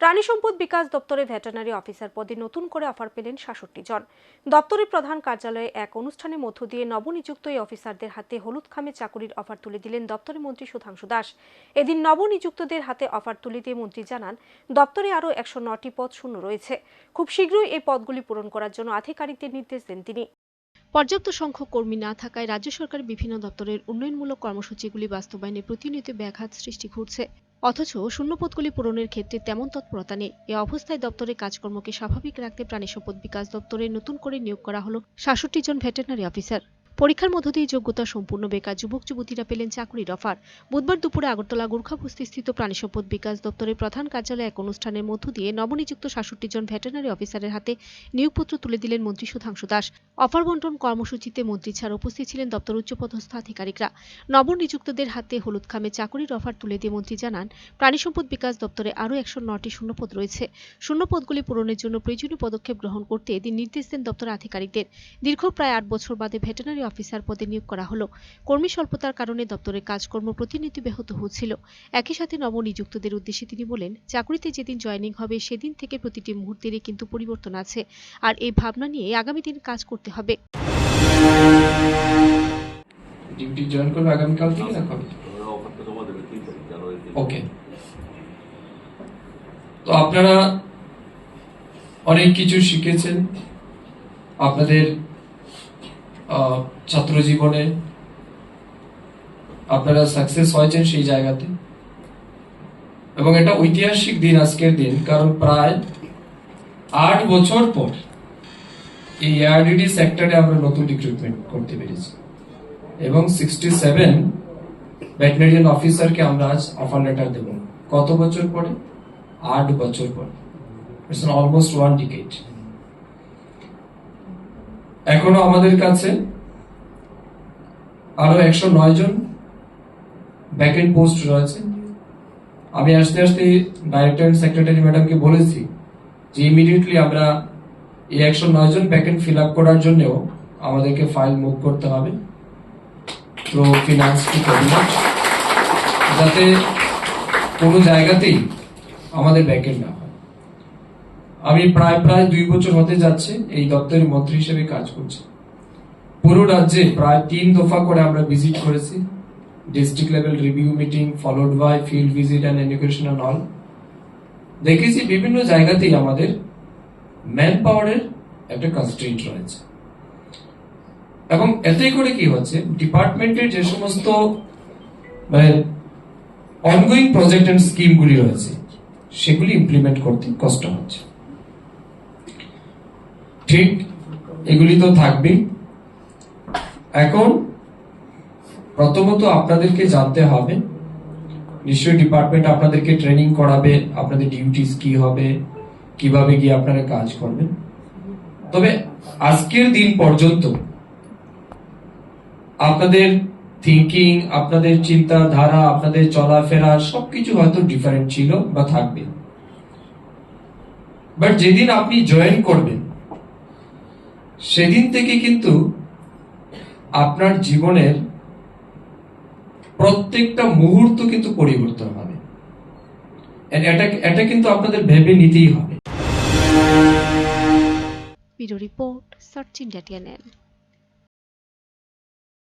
প্রাণী সম্পদ বিকাশ দপ্তরে ভেটেরিনারি অফিসার পদে নতুন করে অফার পেলেন সাতষট্টি জন। দপ্তরের প্রধান কার্যালয়ে এক অনুষ্ঠানের মধ্য দিয়ে নবনিযুক্ত এই অফিসারদের হাতে হলুদ খামে চাকুরির অফার তুলে দিলেন দপ্তরের মন্ত্রী সুধাংশু দাস। এদিন নবনিযুক্তদের হাতে অফার তুলে দিয়ে মন্ত্রী জানান, দপ্তরে আরও একশো নটি পদ শূন্য রয়েছে। খুব শীঘ্রই এই পদগুলি পূরণ করার জন্য আধিকারিকদের নির্দেশ দেন তিনি। পর্যাপ্ত সংখ্যক কর্মী না থাকায় রাজ্য সরকারের বিভিন্ন দপ্তরের উন্নয়নমূলক কর্মসূচিগুলি বাস্তবায়নে প্রতিনিয়ত ব্যাঘাত সৃষ্টি ঘটছে। অথচ শূন্যপদগুলি পূরণের ক্ষেত্রে তেমন তৎপরতা নেই। এ অবস্থায় দপ্তরের কাজকর্মকে স্বাভাবিক রাখতে প্রাণী সম্পদ বিকাশ দপ্তরে নতুন করে নিয়োগ করা হল সাতষট্টি জন ভেটেরিনারি অফিসার। পরীক্ষার মধ্য দিয়ে যোগ্যতা সম্পূর্ণ বেকার যুবক, যুবতীরা পেলেন চাকরির অফার। বুধবার দুপুরে আগরতলা গোর্খাবস্তি স্থিত প্রাণী সম্পদ বিকাশ দপ্তরের প্রধান কার্যালয়ে এক অনুষ্ঠানের মধ্য দিয়ে নবনিযুক্ত সাতষট্টি জন ভেটেরিনারি অফিসারের হাতে নিয়োগপত্র তুলে দিলেন মন্ত্রী সুধাংশু দাস। অফার বন্টন কর্মসূচিতে মন্ত্রী ছাড়া উপস্থিত ছিলেন দপ্তর উচ্চপদস্থ আধিকারিকরা। নবনিযুক্তদের হাতে হলুদ খামে চাকরির অফার তুলে দিয়ে মন্ত্রী জানান প্রাণী সম্পদ বিকাশ দপ্তরে আরও একশো নটি শূন্যপদ রয়েছে। শূন্যপদগুলি পূরণের জন্য প্রয়োজনীয় পদক্ষেপ গ্রহণ করতে এদিন নির্দেশ দেন দপ্তর আধিকারিকদের। দীর্ঘ প্রায় আট বছর বাদে ভেটেরিনারি অফিসার পদে নিয়োগ করা হলো। কর্মী স্বল্পতার কারণে দপ্তরের কাজকর্ম প্রতিনিধি ব্যাহত হচ্ছিল। একই সাথে নবনিযুক্তদের উদ্দেশ্যে তিনি বলেন চাকরিতে যেদিন জয়েনিং হবে সেদিন থেকে প্রতিটি মুহূর্তেরই কিন্তু পরিবর্তন আছে। আর এই ভাবনা নিয়ে আগামী দিন কাজ করতে হবে। ডিউটি জয়েন করবে আগামীকাল থেকে না কবে? অফারটা জমা দেবে তিন তারিখ জানুয়ারি তিন ওকে তো আপনারা অনেক কিছু শিখেছেন। আপনাদের ছাত্র জীবনে আপনারা সাকসেস হয়েছেন সেই জায়গাতে। এবং এটা ঐতিহাসিক দিন আজকের দিন, কারণ প্রায় আট বছর পর এই এআরডিডি সেক্টরে আমরা নতুন রিক্রুটমেন্ট করতে পেরেছি। এবং সিক্সটি সেভেন ভেটেরিনারিয়ান অফিসারকে আমরা আজ অফার লেটার দেব। কত বছর পরে? আট বছর পরে। ইটস অলমোস্ট ওয়ান ডিকেট এখনও আমাদের কাছে আরও একশো নয় জন ব্যাকেন্ড পোস্ট রয়েছে। আমি আস্তে আস্তে ডাইরেক্টর সেক্রেটারি ম্যাডামকে বলেছি যে ইমিডিয়েটলি আমরা এই একশো নয় জন ব্যাকেন্ড ফিল আপ করার জন্যও আমাদেরকে ফাইল মুভ করতে হবে। তো ফিনান্স কি যাতে কোনো জায়গাতেই আমাদের ব্যাকেন্ড না হয়। আমি প্রায় প্রায় দুই বছর হতে যাচ্ছে এই দপ্তরের মন্ত্রী হিসেবে কাজ করছি। পুরো রাজ্যে প্রায় তিন দফা করে আমরা ভিজিট করেছি। District level review meeting followed by field visit and education and all দেখেছি বিভিন্ন জায়গাতেই আমাদের ম্যান পাওয়ারের একটা কনস্ট্রেন্ট রয়েছে। এবং এতেই করে কি হচ্ছে ডিপার্টমেন্টের যে সমস্ত মানে অনগোয়িং প্রজেক্ট অ্যান্ড স্কিমগুলি রয়েছে, সেগুলি ইমপ্লিমেন্ট করতে কষ্ট হচ্ছে। ঠিক, এগুলি তো থাকবেই। এখন প্রথমত আপনাদেরকে জানতে হবে, নিশ্চয়ই ডিপার্টমেন্ট আপনাদেরকে ট্রেনিং করাবে, আপনাদের ডিউটিস কি হবে, কীভাবে গিয়ে আপনারা কাজ করবেন। তবে আজকের দিন পর্যন্ত আপনাদের থিঙ্কিং আপনাদের চিন্তাধারা, আপনাদের চলাফেরা সবকিছু হয়তো ডিফারেন্ট ছিল বা থাকবে। বাট যেদিন আপনি জয়েন করবেন সেদিন থেকে কিন্তু আপনার জীবনের প্রত্যেকটা মুহূর্ত কিন্তু পরিবর্তন হবে। এটা এটা কিন্তু আপনাদের ভেবে নিতেই হবে। Report, search India